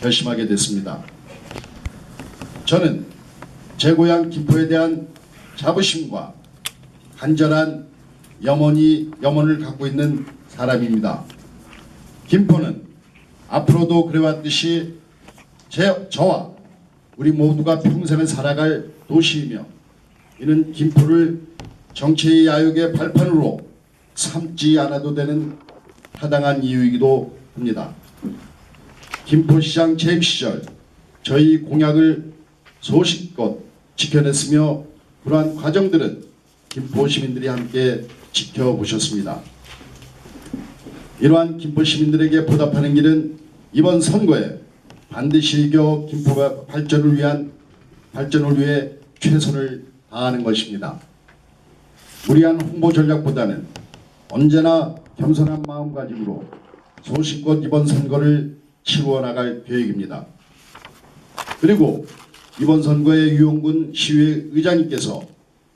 결심하게 됐습니다. 저는 제 고향 김포에 대한 자부심과 간절한 염원이 염원을 갖고 있는 사람입니다. 김포는 앞으로도 그래왔듯이 제, 저와 우리 모두가 평생을 살아갈 도시이며 이는 김포를 정치의 야욕의 발판으로 삼지 않아도 되는 타당한 이유이기도 합니다. 김포시장 재임 시절 저희 공약을 소신껏 지켜냈으며 그러한 과정들은 김포 시민들이 함께 지켜보셨습니다. 이러한 김포 시민들에게 보답하는 길은 이번 선거에 반드시 이겨 김포가 발전을 위한 발전을 위해 최선을 다하는 것입니다. 무리한 홍보 전략보다는 언제나 겸손한 마음가짐으로 소신껏 이번 선거를 치루어 나갈 계획입니다. 그리고 이번 선거에 유용군 시의회 의장님께서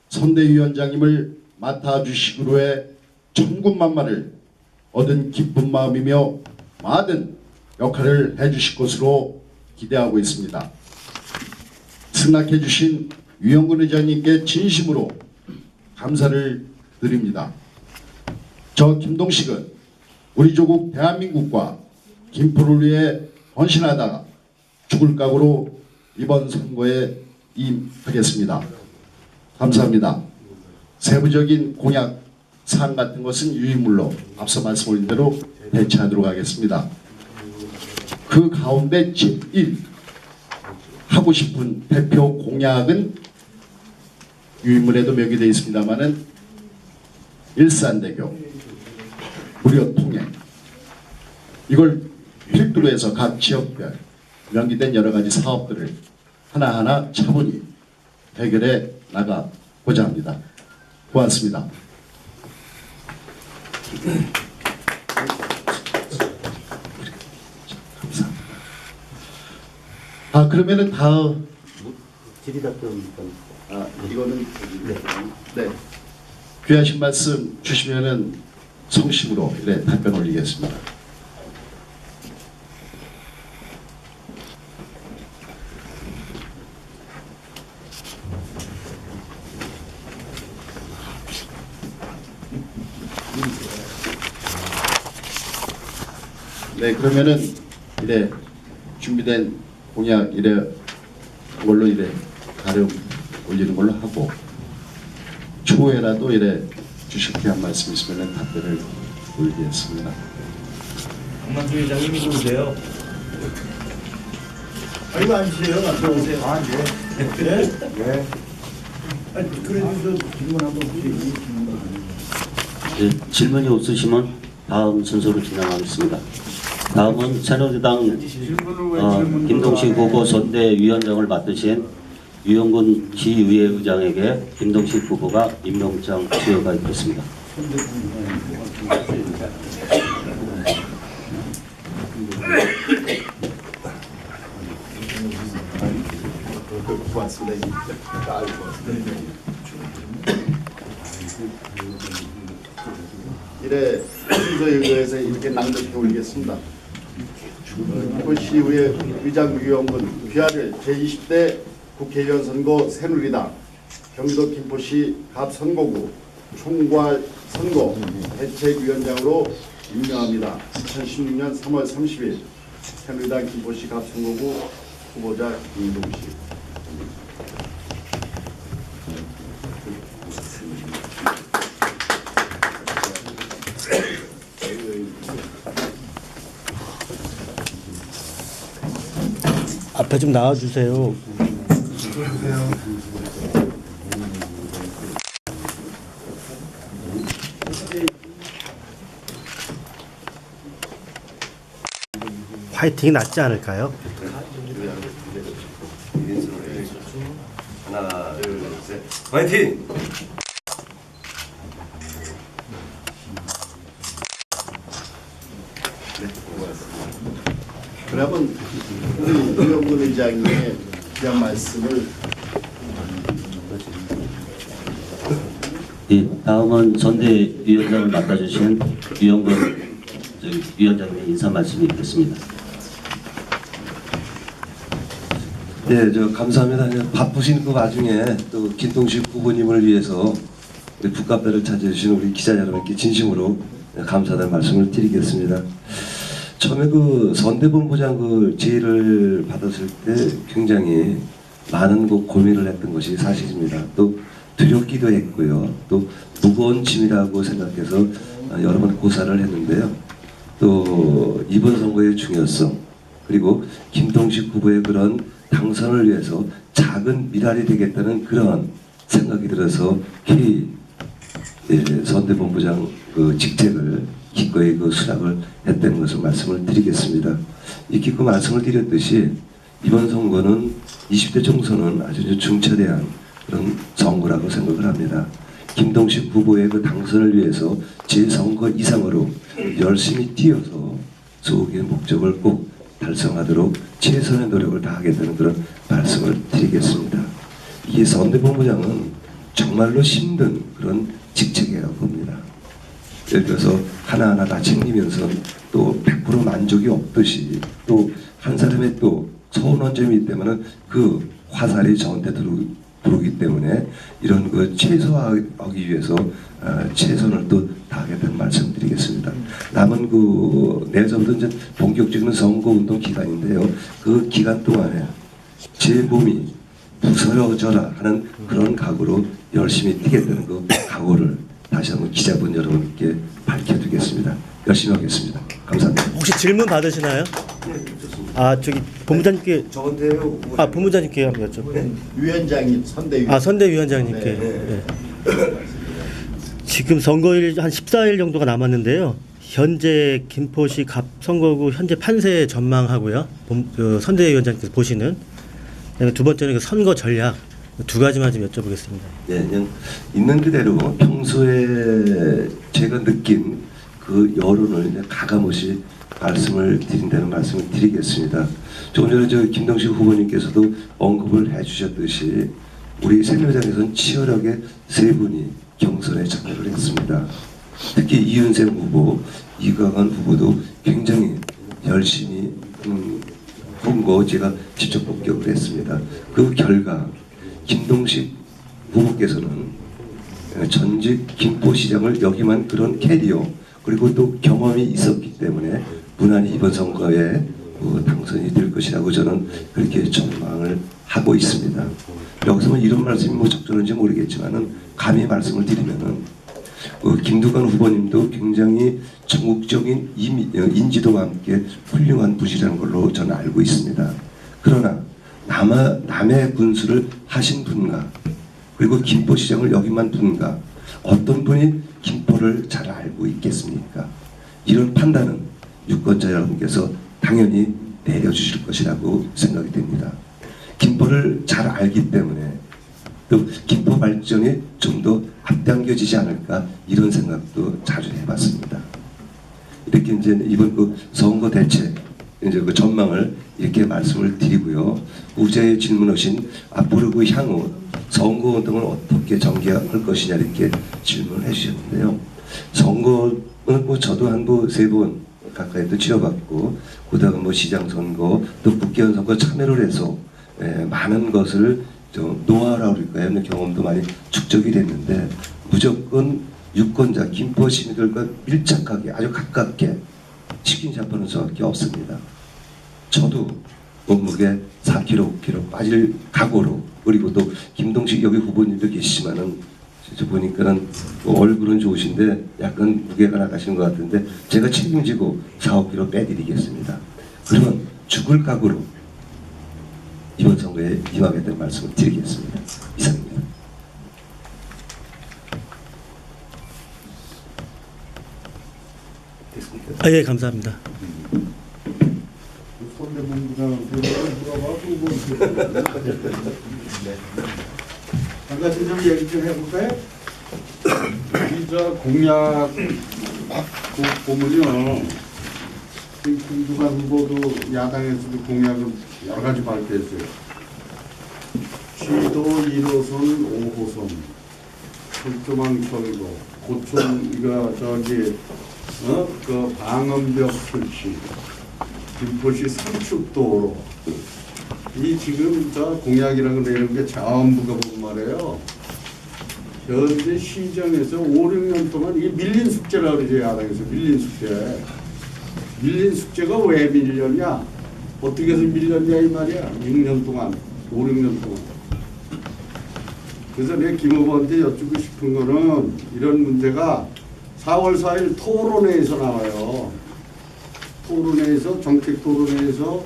선대위원장님을 맡아주시기로의 천군만마를 얻은 기쁜 마음이며 많은 역할을 해주실 것으로 기대하고 있습니다. 승낙해 주신 유영근 의장님께 진심으로 감사를 드립니다. 저 김동식은 우리 조국 대한민국과 김포를 위해 헌신하다가 죽을 각오로 이번 선거에 임하겠습니다. 감사합니다. 세부적인 공약 사항 같은 것은 유의물로 앞서 말씀드린 대로 대체하도록 하겠습니다. 그 가운데 제1 하고 싶은 대표 공약은 유인물에도 명기되어 있습니다만은 일산대교 무료 통행 이걸 필두로 해서 각 지역별 명기된 여러 가지 사업들을 하나하나 차분히 해결해 나가고자 합니다. 고맙습니다. 감사합니다. 아 그러면은 다음 질의 답변 아 이거는 네. 네. 귀하신 말씀 주시면은 성심으로 네, 답변 올리겠습니다. 네 그러면은 이래 준비된 공약 이래 걸로 이래 가름 올리는 걸로 하고 초에라도 이래 주실 귀한 말씀 있으면 답변을 올리겠습니다. 강만수 회장님이 누구세요? 아이고 앉으세요. 앉아오세요. 아, 네. 네? 네. 아니, 그래도 저 질문 한번 주시지. 질문 네, 질문이 없으시면 다음 순서로 진행하겠습니다. 다음은 새누리당 어, 김동식 후보 선대위원장을 맡으신 유영근 시의회 의장에게 김동식 후보가 임명장 수여가 있겠습니다. 이래 순서에 의해서 이렇게 낭독해 올리겠습니다. 김포시의회 의장 유영근 귀하를 제20대 국회의원 선거 새누리당 경기도 김포시 갑 선거구 총괄 선거 대책위원장으로 임명합니다. 2016년 3월 30일 새누리당 김포시 갑 선거구 후보자 김동식 앞에 좀 나와주세요. 화이팅이 낫지 않을까요? 하나, 둘, 셋. 화이팅! 그러면 우리 의장님의 귀한 말씀을 예, 다음은 선대위원장을 맡아주신 유영근 위원장님의 인사 말씀이 있겠습니다. 네, 저 감사합니다. 바쁘신 그 와중에 또 김동식 후보님을 위해서 북카페를 찾아주신 우리 기자 여러분께 진심으로 감사하다는 말씀을 드리겠습니다. 처음에 그 선대본부장 그 제의를 받았을 때 굉장히 많은 그 고민을 했던 것이 사실입니다. 또 두렵기도 했고요. 또 무거운 짐이라고 생각해서 아, 여러 번 고사를 했는데요. 또 이번 선거의 중요성 그리고 김동식 후보의 그런 당선을 위해서 작은 미랄이 되겠다는 그런 생각이 들어서 K 예, 선대본부장 그 직책을 기꺼이 그 수락을 했다는 것을 말씀을 드리겠습니다. 그 말씀을 드렸듯이 이번 선거는 20대 총선은 아주 중차대한 그런 선거라고 생각을 합니다. 김동식 후보의 그 당선을 위해서 제 선거 이상으로 열심히 뛰어서 소기의 목적을 꼭 달성하도록 최선의 노력을 다하겠다는 그런 말씀을 드리겠습니다. 이 선대본부장은 정말로 힘든 그런 직책이라고 봅니다. 예를 들어서 하나하나 다 챙기면서 또 100% 만족이 없듯이 또 한 사람의 또 서운한 점이 있다면 그 화살이 저한테 들어, 들어오기 때문에 이런 그 최소화하기 위해서 어, 최선을 또 다하겠다는 말씀드리겠습니다. 남은 그 내일부터 이제 본격적인 선거 운동 기간인데요. 그 기간 동안에 제 몸이 부서져라 하는 그런 각오로 열심히 뛰겠다는 그 각오를 다시 한번 기자분 여러분께 밝혀드리겠습니다. 열심히 하겠습니다. 감사합니다. 혹시 질문 받으시나요? 아 저기 본부장님께 저한테요. 아 본부장님께 한번 여쭤. 위원장이 선대위. 아 선대위원장님께. 네, 네. 지금 선거일 한 14일 정도가 남았는데요. 현재 김포시 갑 선거구 현재 판세 전망하고요. 본, 그 선대위원장께서 보시는 그다음에 두 번째는 그 선거 전략 두 가지만 좀 여쭤보겠습니다. 예, 그냥 있는 그대로 평소에 제가 느낀 그 여론을 가감없이 말씀을 드린다는 말씀을 드리겠습니다. 조금 전에 저 김동식 후보님께서도 언급을 해주셨듯이 우리 새누리당에서는 치열하게 세 분이 경선에 참여를 했습니다. 특히 이윤생 후보, 이강한 후보도 굉장히 열심히 음, 본거 제가 직접 목격을 했습니다. 그 결과 김동식 후보께서는 전직 김포시장을 역임한 그런 캐리어 그리고 또 경험이 있었기 때문에 무난히 이번 선거에 어, 당선이 될 것이라고 저는 그렇게 전망을 하고 있습니다. 여기서 뭐 이런 말씀이 뭐 적절한지 모르겠지만은 감히 말씀을 드리면은 어, 김두관 후보님도 굉장히 전국적인 임- 어, 인지도와 함께 훌륭한 분이라는 걸로 저는 알고 있습니다. 그러나 남아, 남의 군수를 하신 분과 그리고 김포시장을 역임한 분과 어떤 분이 김포를 잘 알고 있겠습니까? 이런 판단은 유권자 여러분께서 당연히 내려주실 것이라고 생각이 됩니다. 김포를 잘 알기 때문에 또 김포 발전이 좀 더 앞당겨지지 않을까 이런 생각도 자주 해봤습니다. 이렇게 이제 이번 그 선거 대책 이제 그 전망을 이렇게 말씀을 드리고요. 우자의 질문하신 앞으로 그 향후 선거 운동을 어떻게 전개할 것이냐 이렇게 질문을 해주셨는데요. 선거는 뭐 저도 한뭐세번 가까이 또 치러봤고 그다음 뭐 시장 선거 또 국회의원 선거 참여를 해서 에, 많은 것을 좀 노하우라고 그럴까요? 경험도 많이 축적이 됐는데 무조건 유권자 김포 시민들과 밀착하게 아주 가깝게 치킨 잡는 수밖에 없습니다. 저도 몸무게 4kg, 5kg 빠질 각오로 그리고 또 김동식 여기 후보님도 계시지만은 저 보니까는 뭐 얼굴은 좋으신데 약간 무게가 나가시는 것 같은데 제가 책임지고 4, 5kg 빼드리겠습니다. 그러면 죽을 각오로 이번 선거에 임하겠다는 말씀을 드리겠습니다. 이상입니다. 아 예 감사합니다. 가지 좀 얘기 좀 해볼까요? 이저 공약 그 보면요. 이 김두관 후보도 야당에서도 공약을 여러 가지 발표했어요. 취도 1호선, 5호선, 철조망 철거, 고촌 이거 저기 어 그 방음벽 설치, 김포시 상축도로 이 지금 저 공약이라고 내는 게 전부가 보면 말이에요. 현재 시정에서 5, 6년 동안 이게 밀린 숙제라고 그러지 야당에서 밀린 숙제. 밀린 숙제가 왜 밀렸냐? 어떻게 해서 밀렸냐 이 말이야. 6년 동안, 5, 6년 동안. 그래서 내가 김 후보한테 여쭙고 싶은 거는 이런 문제가 4월 4일 토론회에서 나와요. 토론회에서 정책 토론회에서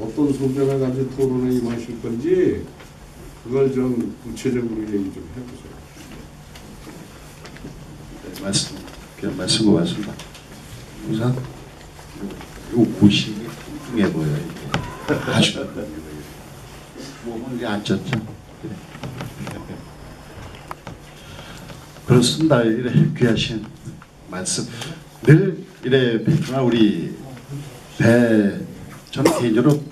어떤 소견을 가지고 토론에 임하실 건지 그걸 좀 구체적으로 얘기 좀 해보세요. 네, 말씀 그냥 말씀 고맙습니다. 우선 요, 요 고식이 뚱뚱해 보여요. 아주 이게 안 쪘죠. 그래. 그렇습니다. 이래 귀하신 말씀 늘 이래 뵙지만 우리 배 저는 개인적으로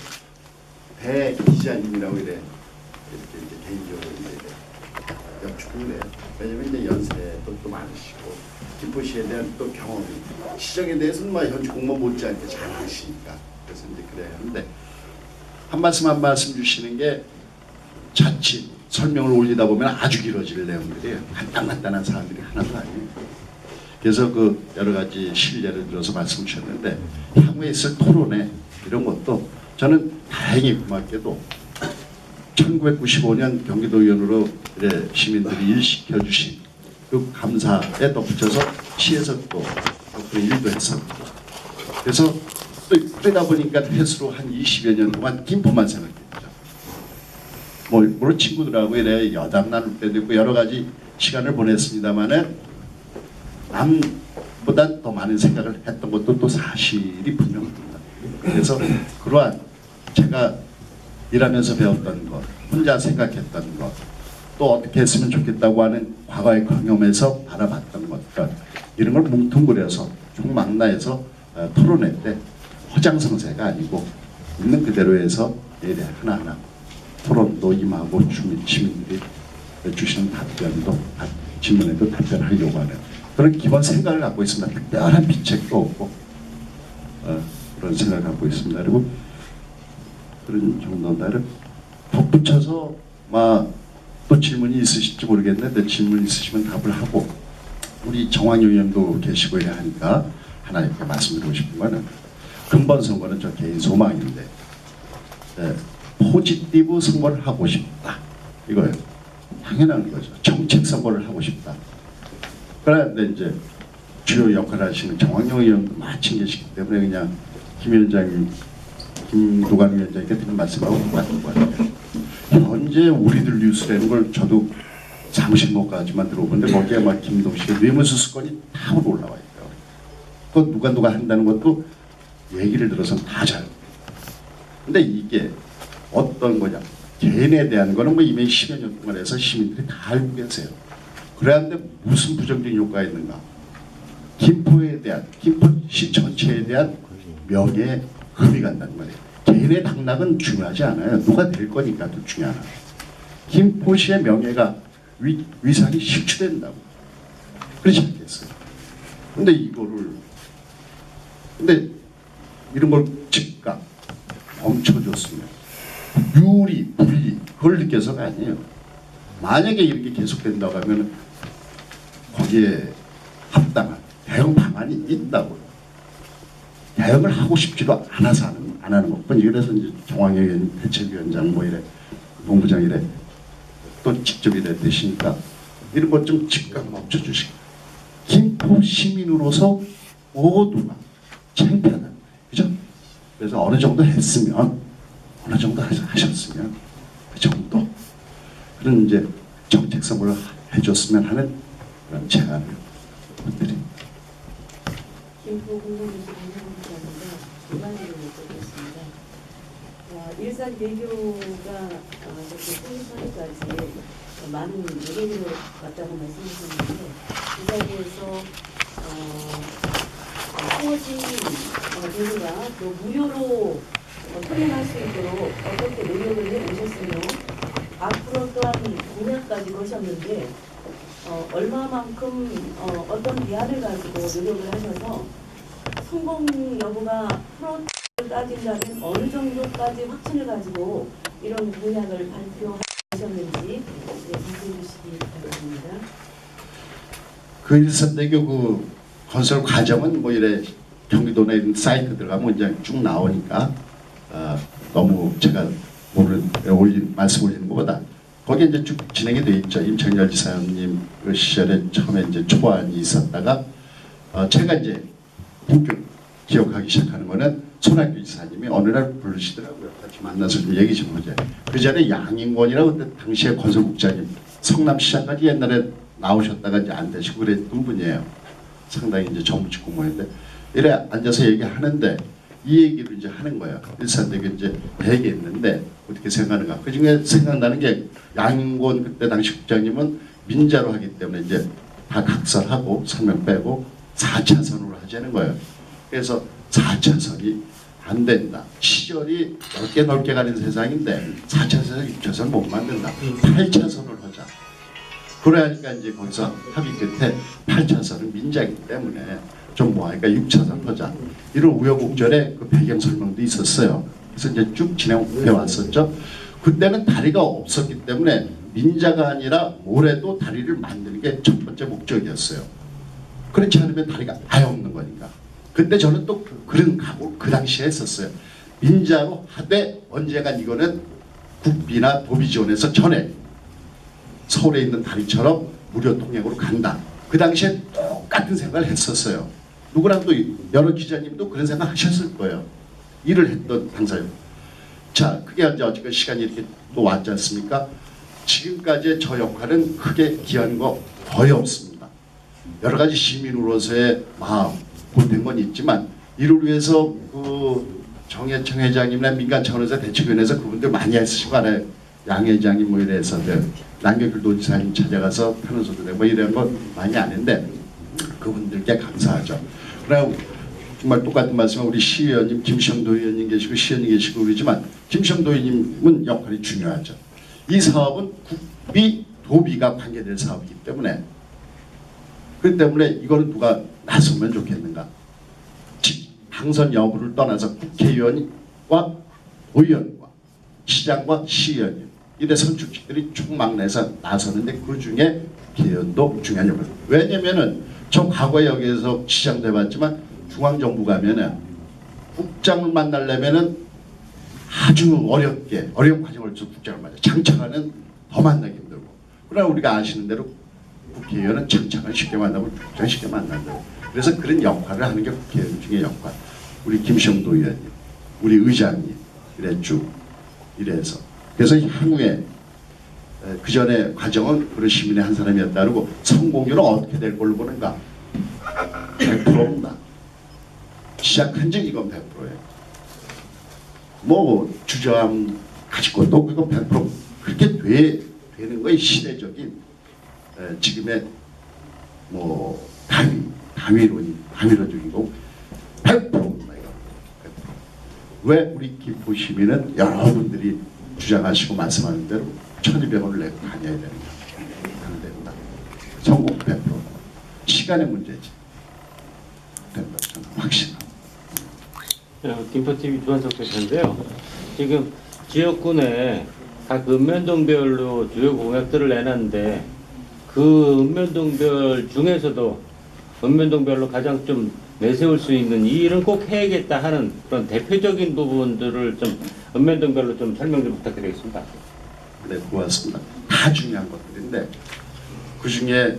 배 기자님이라고 이래 이렇게 이제 개인적으로 이제 여쭙는데 왜냐면 이제 연세도 또 많으시고 김포시에 대한 또 경험이 시정에 대해서는 뭐 현직 공무원 못지않게 잘 아시니까 그래서 이제 그래야 하는데 한 말씀 한 말씀 주시는 게 자칫 설명을 올리다 보면 아주 길어질 내용들이에요. 간단간단한 사항들이 하나도 아니에요. 그래서 그 여러 가지 실례를 들어서 말씀 주셨는데 향후에 있을 토론회 이런 것도 저는 다행히 고맙게도 1995년 경기도 의원으로 이래 시민들이 일시켜 주신 그 감사에 덧붙여서 시에서 또그 일도 했었고 그래서 또 그러다 보니까 회수로 한 20여 년 동안 김포만 생각했 죠. 뭐 친구들하고 이래 여담 나눌 때도 있고 여러 가지 시간을 보냈습니다만은 남보다 더 많은 생각을 했던 것도 또 사실이 분명합니다. 그래서 그러한 제가 일하면서 배웠던 것, 혼자 생각했던 것, 또 어떻게 했으면 좋겠다고 하는 과거의 경험에서 바라봤던 것들 이런 걸 뭉뚱그려서 총망라해서 어, 토론회 때 허장성세가 아니고 있는 그대로 해서 예래 하나하나 토론도 임하고 주민, 시민들이 주시는 답변도 답- 질문에도 답변하려고 하는 그런 기본 생각을 갖고 있습니다. 특별한 비책도 없고 어, 그런 생각을 갖고 있습니다. 그리고 그런 정도나를 덧붙여서 막또 질문이 있으실지 모르겠는데 질문 있으시면 답을 하고 우리 정황 의원도 계시고 이래 하니까 하나 이렇게 말씀드리고 싶은 거는 근본 선거는 저 개인 소망인데 네, 포지티브 선거를 하고 싶다 이거예요. 당연한 거죠. 정책 선거를 하고 싶다. 그런데 이제 주요 역할을 하시는 정황용 의원도 마찬가지이기 때문에 그냥 김 위원장님, 김도관 위원장님께 드린 말씀하고 똑같은 거 같아요. 현재 우리들 뉴스라는 걸 저도 사무실 못 가지만 들어보는데 거기에 막 김동식의 뇌물수 수건이 다 올라와 있어요. 또 누가 누가 한다는 것도 얘기를 들어서는 다 잘. 근데 이게 어떤 거냐? 개인에 대한 거는 뭐 이미 10여 년 동안 해서 시민들이 다 알고 계세요. 그래는데 무슨 부정적인 효과가 있는가? 김포에 대한 김포시 전체에 대한 명예에 흠이 간다는 말이에요. 개인의 당락은 중요하지 않아요. 누가 될 거니까 더 중요하나. 김포시의 명예가 위, 위상이 실추된다고. 그렇지 않겠어요? 근데 이거를 근데 이런 걸 즉각 멈춰줬으면 유리, 분리 그걸 느껴서가 아니에요. 만약에 이렇게 계속된다고 하면 거기에 합당한 대응 방안이 있다고 대응을 하고 싶지도 않아서 하는, 안 하는 것뿐이 그래서 이제 정황의 대책위원장 뭐 이래 본부장 이래 또 직접 이래 되시니까 이런 것 좀 즉각 멈춰주시고 김포 시민으로서 모두가 창피하다 그죠? 그래서 어느 정도 했으면 어느 정도 하셨으면 그 정도 그런 이제 정책 선물을 해줬으면 하는 그런 제안을 드립니다. 어, 일산 대교가 어, 저렇게 통일선까지 많은 노력을 왔다고 말씀하셨는데 그 자리에서 어, 통어진 어, 대교가 또 무료로 어, 통행할 수 있도록 어떻게 노력을 해오셨으며 앞으로 또한 공약까지 거셨는데 어, 얼마만큼 어, 어떤 대안을 가지고 노력을 하셔서 성공 여부가 프로 따진다면 어느 정도까지 확신을 가지고 이런 공약을 발표하셨는지 네, 말씀해 주시기 바랍니다. 그 일산대교 그 건설 과정은 뭐 이래 경기도 내 사이트 들어가면 이제 쭉 나오니까 어, 너무 제가 모르는 올린 말씀 올리는 것보다 거기에 이제 쭉 진행이 돼 있죠. 임창열 지사님 그 시절에 처음에 이제 초안이 있었다가 어, 제가 이제 본격 기억하기 시작하는 거는 손학규 지사님이 어느 날 부르시더라고요. 같이 만나서 좀 얘기 좀 하자. 그 전에 양인권이라고 그때 당시에 건설국장님 성남시장까지 옛날에 나오셨다가 이제 안 되시고 그랬던 분이에요. 상당히 이제 정부 직 공무원인데. 이래 앉아서 얘기하는데 이 얘기를 이제 하는 거예요. 일산대교 이제 있는데 어떻게 생각하는가. 그 중에 생각나는 게 양인권 그때 당시 국장님은 민자로 하기 때문에 이제 다 각설하고 설명 빼고 4차선으로 하자는 거예요. 그래서 4차선이 안 된다. 시절이 넓게 넓게 가는 세상인데 4차선, 6차선 못 만든다. 8차선을 하자. 그러니까 이제 거기서 합의 끝에 8차선은 민자이기 때문에 좀 뭐하니까 6차선 하자. 이런 우여곡절에 그 배경 설명도 있었어요. 그래서 이제 쭉 진행해 왔었죠. 그때는 다리가 없었기 때문에 민자가 아니라 모래도 다리를 만드는 게 첫 번째 목적이었어요. 그렇지 않으면 다리가 아예 없는 거니까. 근데 저는 또 그런 각오 그 당시에 했었어요. 민자로 하되 언제간 이거는 국비나 도비 지원에서 전에 서울에 있는 다리처럼 무료 통행으로 간다. 그 당시에 똑같은 생각을 했었어요. 누구랑 또 여러 기자님도 그런 생각 하셨을 거예요. 일을 했던 당사요. 자, 그게 이제 어쨌든 시간이 이렇게 또 왔지 않습니까? 지금까지 저 역할은 크게 기한 거 거의 없습니다. 여러 가지 시민으로서의 마음 보탠 건 있지만 이를 위해서 그 정해청 회장님이나 민간 차원에서 대책위원회에서 그분들 많이 애쓰시고 알아요. 양 회장님 뭐 이래서들 남경필 도지사님 찾아가서 편호소도 내고 뭐 이런 거 많이 안 했는데 그분들께 감사하죠. 그리고 정말 똑같은 말씀은 우리 시의원님 김시영도 의원님 계시고 시의원님 계시고 그러지만 김시영도 의원님은 역할이 중요하죠. 이 사업은 국비 도비가 관계될 사업이기 때문에 그렇기 때문에 이거는 누가 나서면 좋겠는가? 즉, 당선 여부를 떠나서 국회의원과 의원과 시장과 시의원님 이래 선출직들이 총망내서 나서는데 그 중에 국회의원도 중요한 역할. 왜냐면은 저 과거에 여기에서 시장도 해봤지만 중앙정부 가면은 국장을 만나려면은 아주 어렵게 어려운 과정을 좀 국장을 만나 장차관은 더 만나기 힘들고. 그러나 우리가 아시는 대로 국회의원은 장차관 쉽게 만나고 국장 쉽게 만난다고. 그래서 그런 역할을 하는 게 국회의원 중의 역할. 우리 김시영도 의원님 우리 의장님 이래 쭉 이래서. 그래서 향후에 그 전에 과정은 그런 시민의 한 사람이었다 그러고 성공률은 어떻게 될 걸로 보는가? 100%입니다 시작한 적 이건 100%예요. 뭐 주저함 가지고 또 그거 100% 그렇게 돼, 되는 거에 시대적인. 에, 지금의 뭐 당위, 당위론이 당위론적인 거 100%입니다 이거 100%. 왜 우리 김포 시민은 여러분들이 주장하시고 말씀하는 대로 1200원을 내고 다녀야 되는가 안 된다. 성공 100% 시간의 문제지. 된다 저는 어, 김포TV 주한석 대표인데요. 지금 지역군에 각 읍면동별로 주요 공약들을 내놨는데 그 읍면동별 중에서도 읍면동별로 가장 좀 내세울 수 있는 이 일은 꼭 해야겠다 하는 그런 대표적인 부분들을 좀 읍면동별로 좀 설명 좀 부탁드리겠습니다. 네, 고맙습니다. 다 중요한 것들인데 그 중에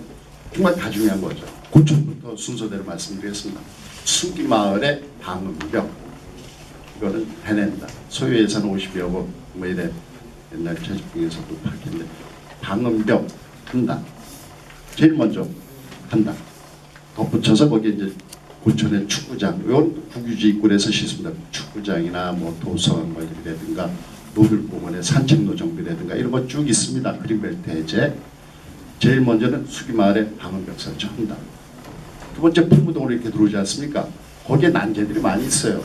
정말 다 중요한 거죠. 고초부터 순서대로 말씀드리겠습니다. 수기 마을의 방음벽 이거는 해낸다. 소요 예산 50여 억 뭐 이래 옛날 채집중에서도 밝혔는데 방음벽 한다. 제일 먼저 한다. 덧붙여서 거기에 이제 고천의 축구장, 이건 국유지 입구에서 씻습니다. 축구장이나 뭐 도서관 뭐 이라든가 노들공원의 산책로 정비라든가 이런 거 쭉 있습니다. 그린벨트 해제. 제일 먼저는 수기마을의 방음벽 설치 한다. 두 번째 풍무동으로 이렇게 들어오지 않습니까? 거기에 난제들이 많이 있어요.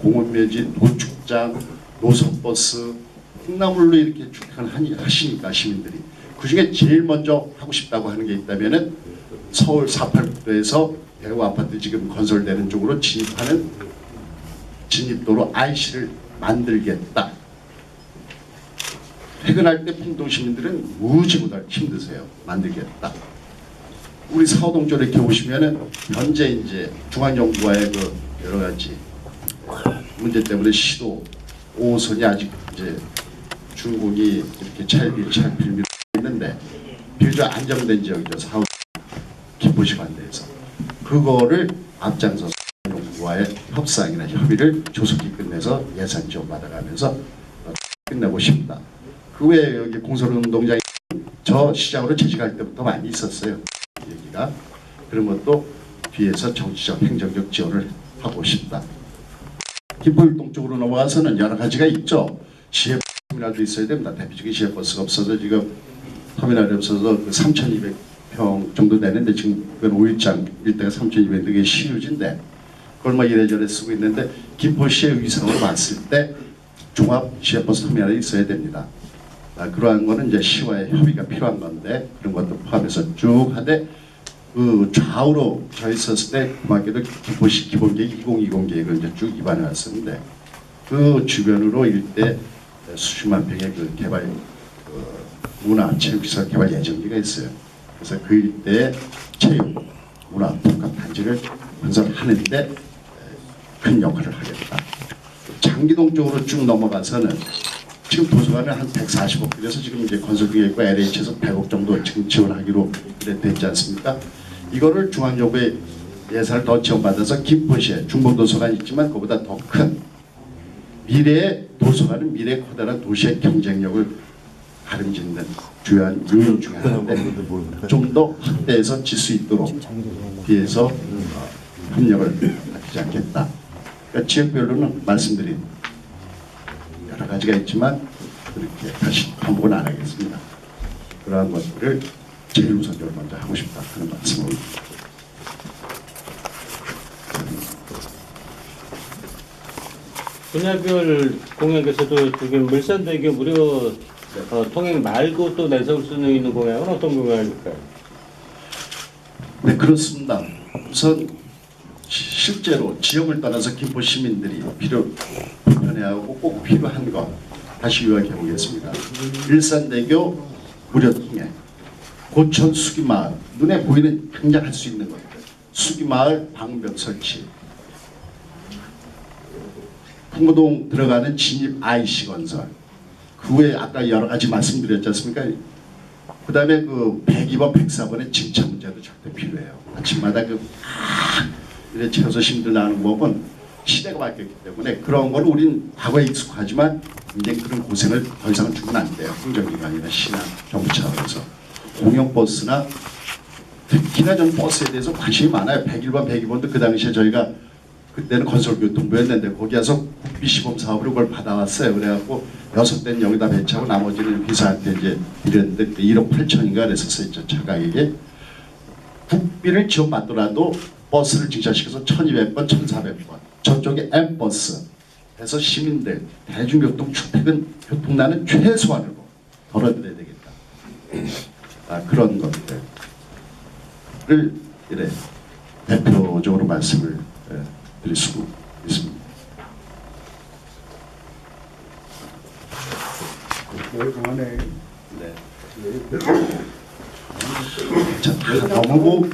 공원묘지, 도축장, 노선버스, 콩나물로 이렇게 출퇴근 하시니까 시민들이. 그 중에 제일 먼저 하고 싶다고 하는 게 있다면은 서울 489도에서 대우 아파트 지금 건설되는 쪽으로 진입하는 진입도로 IC를 만들겠다. 퇴근할 때 풍동 시민들은 무지보다 힘드세요. 만들겠다. 우리 사호동 쪽에 이렇게 오시면은 현재 이제 중앙정부와의 그 여러 가지 문제 때문에 시도 5호선이 아직 이제 준공이 이렇게 찰필 찰필 미루고 있는데 비교적 안정된 지역이죠. 사호 김포시 반대에서 그거를 앞장서서 정부와의 협상이나 협의를 조속히 끝내서 예산 지원 받아가면서 어, 끝내고 싶다. 그 외에 여기 공설운동장이 저 시장으로 채식할 때부터 많이 있었어요. 얘기가 그런 것도 뒤에서 정치적 행정적 지원을 하고 싶다. 김포율동 쪽으로 넘어가서는 여러 가지가 있죠. 시외 터미널도 있어야 됩니다. 대표적인 시외버스가 없어서 지금 터미널이 없어서 그 3,200평 정도 되는데 지금 그건 5일장 일대가 3,200 그게 시유지인데 그걸 막 이래저래 쓰고 있는데 김포시의 위상을 봤을 때 종합 시외버스 터미널이 있어야 됩니다. 아, 그러한 거는 이제 시와의 협의가 필요한 건데 그런 것도 포함해서 쭉 하되 그 좌우로 져 있었을 때 고맙게도 김포시 기본계획 2020 계획을 이제 쭉 입안해 왔었는데 그 주변으로 일대 수십만 평의 그 개발 그 문화 체육시설 개발 예정지가 있어요. 그래서 그 일대 체육 문화 복합 단지를 건설하는데 큰 역할을 하겠다. 장기동 쪽으로 쭉 넘어가서는 지금 도서관은 한 140억 그래서 지금 이제 건설기획과 LH에서 100억 정도 지금 지원하기로 그래 됐지 않습니까? 이거를 중앙정부의 예산을 더 지원받아서 김포시에 중봉도서관 있지만 그보다 더 큰 미래의 도서관은 미래 커다란 도시의 경쟁력을 가름짓는 주요한 요인 중에 하나인데 좀 더 확대해서 질 수 있도록 뒤에서 어, 협력을 하지 않겠다. 그러니까 지역별로는 말씀드린 여러 가지가 있지만 그렇게 다시 반복은 안 하겠습니다. 그러한 것들을 제일 우선적으로 먼저 하고 싶다 하는 말씀을 분야별 공약에서도 지금 물산대교 무료 어, 통행 말고 또 내세울 수 있는 공약은 어떤 공약일까요? 네 그렇습니다. 우선 시- 실제로 지역을 떠나서 김포 시민들이 필요 불편해하고 꼭 필요한 것 다시 요약해 보겠습니다. 일산대교 무료 통행, 고천 수기마을 눈에 보이는 당장 할 수 있는 것들, 수기마을 방벽 설치, 풍무동 들어가는 진입 IC 건설, 그 외에 아까 여러 가지 말씀드렸지 않습니까? 그 다음에 그 102번, 104번의 징차 문제도 절대 필요해요. 아침마다 그, 아, 이래 채워서 힘들 나는 법은 시대가 바뀌었기 때문에 그런 건 우린 과거에 익숙하지만 이제 그런 고생을 더 이상 주면 안 돼요. 행정기관이나 시나 정부 차원에서. 공영버스나 특히나 전 버스에 대해서 관심이 많아요. 101번, 102번도 그 당시에 저희가 그때는 건설교통부였는데 거기 와서 국비 시범 사업으로 그걸 받아왔어요. 그래갖고 여섯 대는 여기다 배치하고 나머지는 회사한테 이제 이랬는데 그때 1억 8천인가 그랬었어요. 저 차가액에. 국비를 지원받더라도 버스를 증차시켜서 1200번, 1400번. 저쪽에 M버스. 해서 시민들 대중교통 출퇴근 교통난은 최소한으로 덜어드려야 되겠다. 아, 그런 것들을 이래 대표적으로 말씀을 예, 드릴 수 있습니다. 그 자, 너무 뭐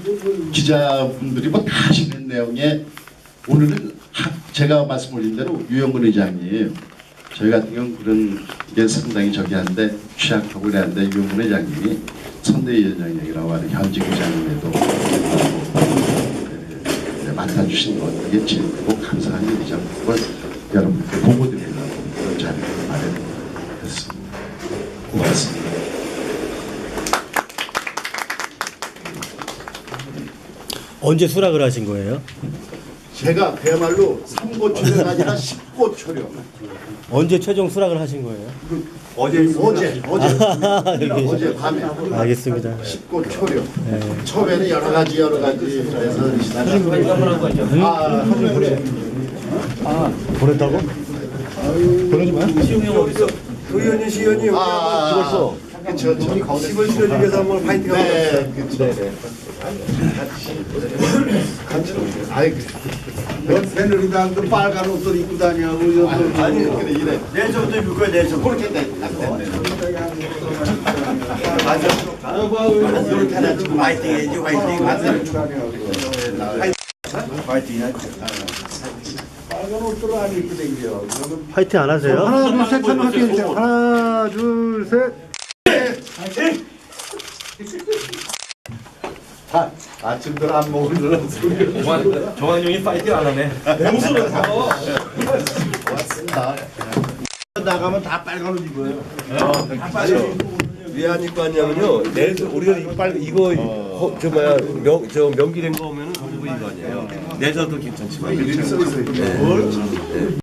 기자분들이 뭐다 아시는 내용에 오늘은 하- 제가 말씀 올린 대로 유영근 의장님 저희 같은 경우는 그런 게 상당히 저기 한데 취약하고 그래는데 유영근 의장님이 선대위원장 얘기라고 하는 현직 의장님에도 네, 맡아주신 것 이게 진고 감사한 일이죠. 그걸 여러분께 보고 드리려고 그런 자리를 마련했습니다. 고맙습니다. 언제 수락을 하신 거예요? 제가 그야말로 삼고초려가 아니라 십고초려. 언제 최종 수락을 하신 거예요? 어제 어제 어제 여기 어제 밤에 알겠습니다. 십고초려. 처음에는 여러 가지 여러 가지 그래서 아 보냈다고? 의원이 시연이 아, 죽었어. 저기 집을 실어주기 위해서 한번 파이팅 한번 네, 그쵸. 같이. 아이 그 새누리당도 빨간 옷들 입고 다니고 아니 그래 이래. 내일서부터 입을 거야 내일서부터. 그렇게 돼 맞아. 이렇게 하나 지금 파이팅 해야지 파이팅. 파이팅 빨간 옷들 안 입고 다니요 그러면 화이팅 안 하세요? 하나 둘셋 한번 할게 둘셋 아, 아침들 안 먹으려는 소리 정한용이 파이팅 안 하네. 왔습니다. 나가면 다 빨간 옷 입어요. 왜안 입고 왔냐면요 내일 우리가 이거 빨 이거 허- 저 뭐야 명저 명기된 거 오면은 그거 이거 아니에요. 내일서도 괜찮지만. 이름 써 있어요